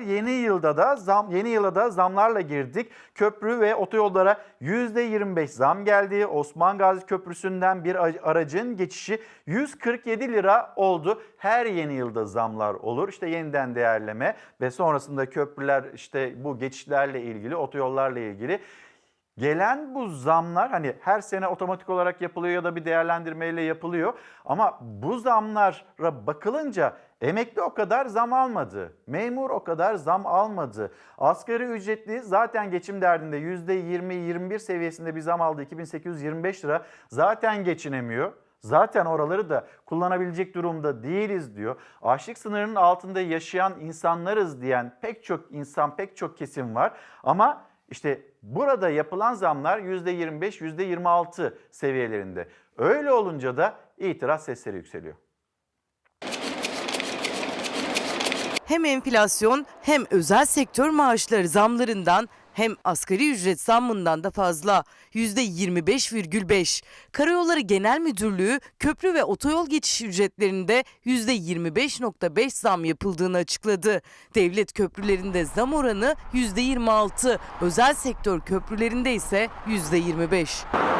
Yeni yılda da zam yeni yıla da zamlarla girdik. Köprü ve otoyollara %25 zam geldi. Osman Gazi Köprüsü'nden bir aracın geçişi 147 lira oldu. Her yeni yılda zamlar olur. İşte yeniden değerleme ve sonrasında köprüler işte bu geçişlerle ilgili, otoyollarla ilgili Gelen bu zamlar hani her sene otomatik olarak yapılıyor ya da bir değerlendirmeyle yapılıyor. Ama bu zamlara bakılınca emekli o kadar zam almadı. Memur o kadar zam almadı. Asgari ücretli zaten geçim derdinde %20-21 seviyesinde bir zam aldı. 2825 lira zaten geçinemiyor. Zaten oraları da kullanabilecek durumda değiliz diyor. Açlık sınırının altında yaşayan insanlarız diyen pek çok insan, pek çok kesim var. Ama işte burada yapılan zamlar %25, %26 seviyelerinde. Öyle olunca da itiraz sesleri yükseliyor. Hem enflasyon hem özel sektör maaşları zamlarından hem asgari ücret zammından da fazla %25,5. Karayolları Genel Müdürlüğü köprü ve otoyol geçiş ücretlerinde %25,5 zam yapıldığını açıkladı. Devlet köprülerinde zam oranı %26, özel sektör köprülerinde ise %25.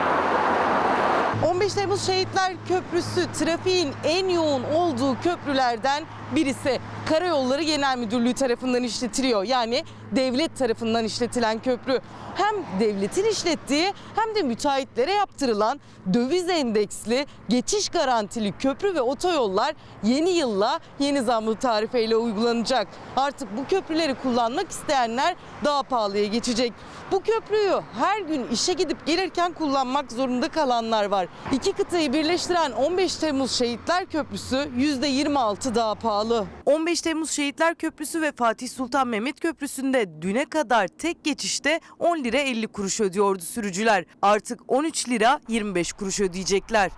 15 Temmuz Şehitler Köprüsü trafiğin en yoğun olduğu köprülerden birisi. Karayolları Genel Müdürlüğü tarafından işletiliyor. Yani devlet tarafından işletilen köprü. Hem devletin işlettiği hem de müteahhitlere yaptırılan döviz endeksli geçiş garantili köprü ve otoyollar yeni yılla yeni zamlı tarifeyle uygulanacak. Artık bu köprüleri kullanmak isteyenler daha pahalıya geçecek. Bu köprüyü her gün işe gidip gelirken kullanmak zorunda kalanlar var. İki kıtayı birleştiren 15 Temmuz Şehitler Köprüsü %26 daha pahalı. 15 Temmuz Şehitler Köprüsü ve Fatih Sultan Mehmet Köprüsü'nde düne kadar tek geçişte 10 lira 50 kuruş ödüyordu sürücüler. Artık 13 lira 25 kuruş ödeyecekler.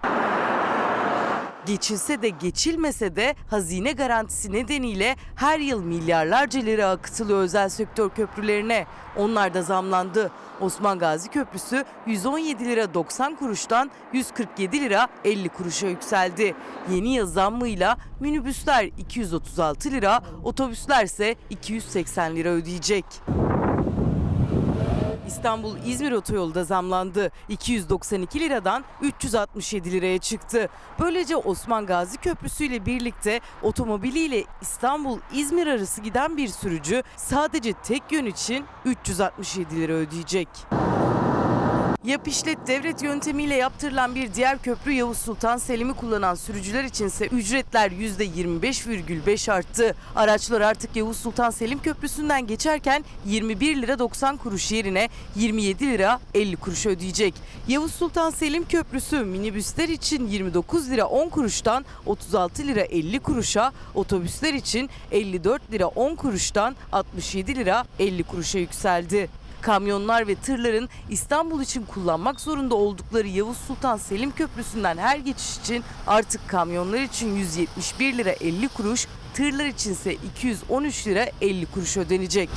Geçilse de geçilmese de hazine garantisi nedeniyle her yıl milyarlarca lira akıtılıyor özel sektör köprülerine. Onlar da zamlandı. Osman Gazi Köprüsü 117 lira 90 kuruştan 147 lira 50 kuruşa yükseldi. Yeni yıl zammıyla minibüsler 236 lira, otobüsler ise 280 lira ödeyecek. İstanbul-İzmir otoyolu da zamlandı. 292 liradan 367 liraya çıktı. Böylece Osman Gazi Köprüsü ile birlikte otomobiliyle İstanbul-İzmir arası giden bir sürücü sadece tek yön için 367 lira ödeyecek. Yap işlet devlet yöntemiyle yaptırılan bir diğer köprü Yavuz Sultan Selim'i kullanan sürücüler içinse ücretler %25,5 arttı. Araçlar artık Yavuz Sultan Selim Köprüsü'nden geçerken 21 lira 90 kuruş yerine 27 lira 50 kuruş ödeyecek. Yavuz Sultan Selim Köprüsü minibüsler için 29 lira 10 kuruştan 36 lira 50 kuruşa, otobüsler için 54 lira 10 kuruştan 67 lira 50 kuruşa yükseldi. Kamyonlar ve tırların İstanbul için kullanmak zorunda oldukları Yavuz Sultan Selim Köprüsü'nden her geçiş için artık kamyonlar için 171 lira 50 kuruş, tırlar içinse 213 lira 50 kuruş ödenecek.